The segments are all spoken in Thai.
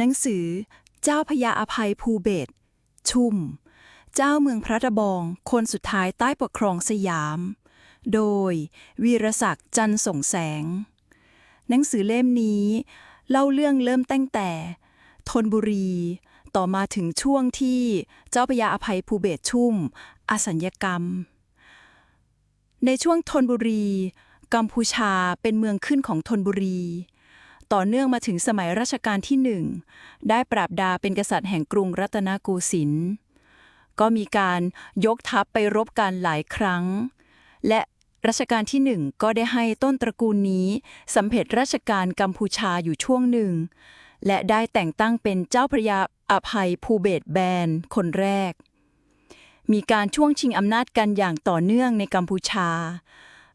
หนังสือ เจ้าพญาอภัยภูเบศชุ่ม เจ้าเมืองพระตะบอง คนสุดท้ายใต้ปกครองสยาม โดย วีรศักดิ์จันทร์ส่งแสง หนังสือเล่มนี้ เล่าเรื่องเริ่มตั้งแต่ธนบุรี ต่อมาถึงช่วงที่เจ้าพญาอภัยภูเบศชุ่ม อสัญญกรรม ในช่วงธนบุรี กัมพูชาเป็นเมืองขึ้นของธนบุรี ต่อเนื่องมาถึงสมัยรัชกาลที่หนึ่งได้ปราบดาเป็นกษัตริย์แห่งกรุงรัตนโกสินทร์ก็มีการยกทัพไปรบกันหลายครั้ง และรัชกาลที่หนึ่งก็ได้ให้ต้นตระกูลนี้สำเร็จราชการกัมพูชาอยู่ช่วงหนึ่ง และได้แต่งตั้งเป็นเจ้าพระยาอภัยภูเบศรแบนคนแรก มีการช่วงชิงอำนาจกันอย่างต่อเนื่องในกัมพูชา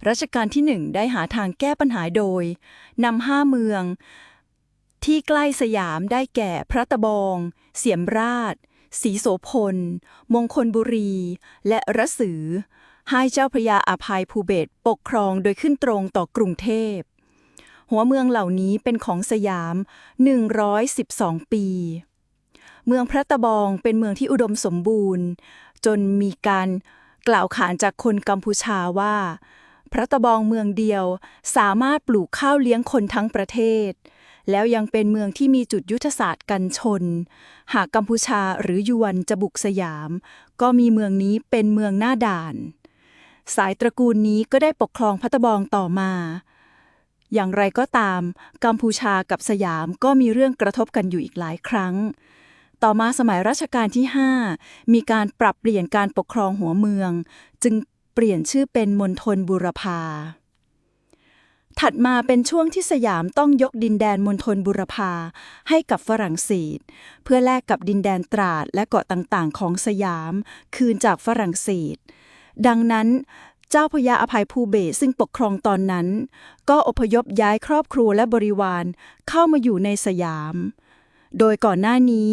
รัชกาลที่หนึ่งได้หาทางแก้ปัญหาโดยนำห้าเมือง ที่ใกล้สยามได้แก่พระตะบอง เสียมราชศรีโสพล มงคลบุรี และระสือ ให้เจ้าพระยาอภัยภูเบศปกครองโดยขึ้นตรงต่อกรุงเทพ หัวเมืองเหล่านี้เป็นของสยาม 112 ปี เมืองพระตะบองเป็นเมืองที่อุดมสมบูรณ์ จนมีการกล่าวขานจากคนกัมพูชาว่า พระตะบองเมืองเดียวสามารถปลูกข้าวเลี้ยงคนทั้งประเทศ แล้วยังเป็นเมืองที่มีจุดยุทธศาสตร์กันชน หากกัมพูชาหรือยวนจะบุกสยาม ก็มีเมืองนี้เป็นเมืองหน้าด่าน สายตระกูลนี้ก็ได้ปกครองพัตตะบองต่อมา อย่างไรก็ตาม กัมพูชากับสยามก็มีเรื่องกระทบกันอยู่อีกหลายครั้งต่อมาสมัยรัชกาลที่ 5 มีการปรับเปลี่ยนการปกครองหัวเมือง จึง เปลี่ยนชื่อเป็นมณฑลบุรพา ถัดมาเป็นช่วงที่สยามต้องยกดินแดนมณฑลบุรพาให้กับฝรั่งเศส เพื่อแลกกับดินแดนตราดและเกาะต่างๆ ของสยามคืนจากฝรั่งเศส ดังนั้นเจ้าพญาอภัยภูเบศซึ่งปกครองตอนนั้น ก็อพยพย้ายครอบครัวและบริวารเข้ามาอยู่ในสยาม โดยก่อนหน้านี้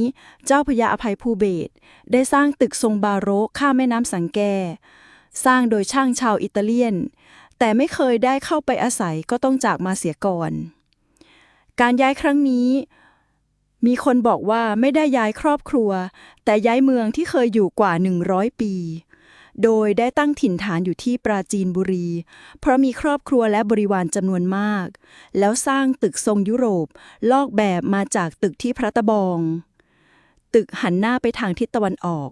เจ้าพญาอภัยภูเบศได้สร้างตึกทรงบาโรกข้ามแม่น้ำสังแก สร้างโดยช่างชาวอิตาเลียน แต่ไม่เคยได้เข้าไปอาศัยก็ต้องจากมาเสียก่อน การย้ายครั้งนี้ มีคนบอกว่าไม่ได้ย้ายครอบครัว แต่ย้ายเมืองที่เคยอยู่กว่า 100 ปี โดยได้ตั้งถิ่นฐานอยู่ที่ปราจีนบุรี เพราะมีครอบครัวและบริวารจำนวนมาก แล้วสร้างตึกทรงยุโรป ลอกแบบมาจากตึกที่พระตะบอง ตึกหันหน้าไปทางทิศตะวันออก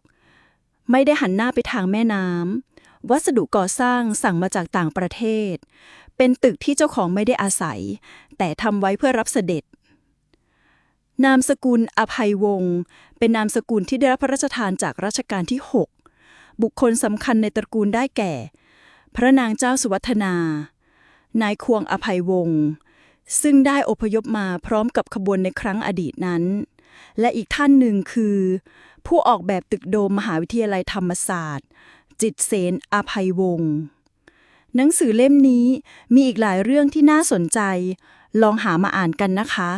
ไม่ได้หันหน้าไปทางแม่น้ำ วัสดุก่อสร้างสั่งมาจากต่างประเทศ เป็นตึกที่เจ้าของไม่ได้อาศัย แต่ทำไว้เพื่อรับเสด็จ นามสกุลอภัยวงศ์เป็นนามสกุลที่ได้รับพระราชทานจากรัชกาลที่ 6 บุคคลสำคัญในตระกูลได้แก่ พระนางเจ้าสุวัฒนา นายควงอภัยวงศ์ซึ่งได้อพยพมาพร้อมกับขบวนในครั้งอดีตนั้น และอีกท่านหนึ่งคือ ผู้ออกแบบตึกโดมมหาวิทยาลัยธรรมศาสตร์ จิตเสนอภัยวงศ์หนังสือเล่มนี้มีอีกหลายเรื่องที่น่าสนใจ ลองหามาอ่านกันนะคะ